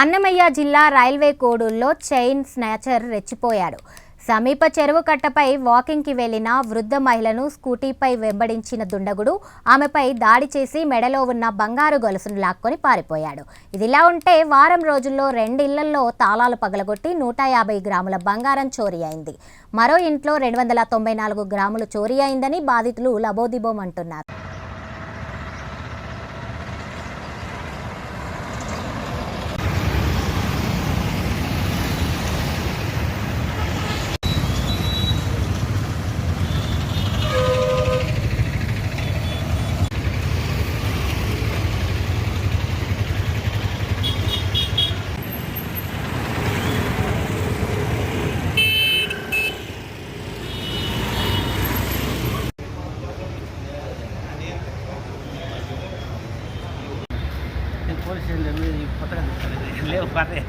అన్నమయ్య జిల్లా రైల్వే కోడూల్లో chain snatcher రెచ్చిపోయాడు. సమీప చెరువు కట్టపై వాకింగ్కి వెళ్ళిన వృద్ధ మహిళను స్కూటీపై వెంబడించిన దుండగుడు ఆమెపై దాడి చేసి మెడలో ఉన్న బంగారు గొలుసును లాక్కొని పారిపోయాడు. ఇదిలా ఉంటే వారం రోజుల్లో రెండిళ్ళలో తాళాలు పగలగొట్టి నూట యాభై గ్రాముల బంగారం చోరీ అయింది. మరో ఇంట్లో రెండు వందల తొంభై నాలుగు గ్రాములు చోరీ అయిందని బాధితులు లబోదిబోం કોઈ છે લેવું પતરા લેવું પાસે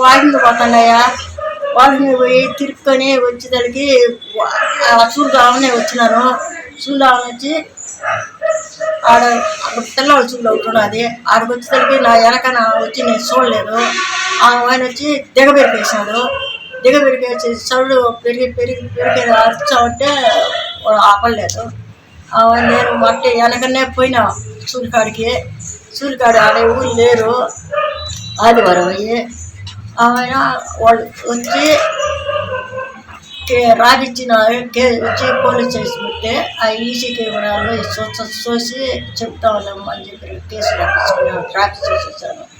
వాకింగ్ పోతున్నాయా? వాకింగ్ పోయి తిరుక్కొని వచ్చేసరికి చూద్దామని వచ్చినాను చూద్దామని వచ్చి ఆడ అక్కడ పిల్లలు చూడు అవుతున్నది ఆడికి వచ్చేసరికి నా వెనక నా వచ్చి నేను చూడలేదు. ఆ ఆయన వచ్చి దిగబెరికేసాడు దిగబెరికేసి చదువు పెరిగి పెరిగి పెరిగి అరుచామంటే ఆపలేదు ఆ నేను మట్టి వెనకనే పోయినా సూర్యకాడికి. సూర్యకాడు ఆడే ఊరు లేరు. ఆదివారం అయ్యి ఆయన వాళ్ళు వచ్చి కే- రాగిచ్చిన కే వచ్చి పోలీస్ స్టేషన్ పెడితే ఆ ఈసీ కెమెరాలో చూసి చెప్తా ఉన్నాము అని చెప్పి కేసు రాపించుకున్నాను ట్రాక్ చేసి వచ్చాను.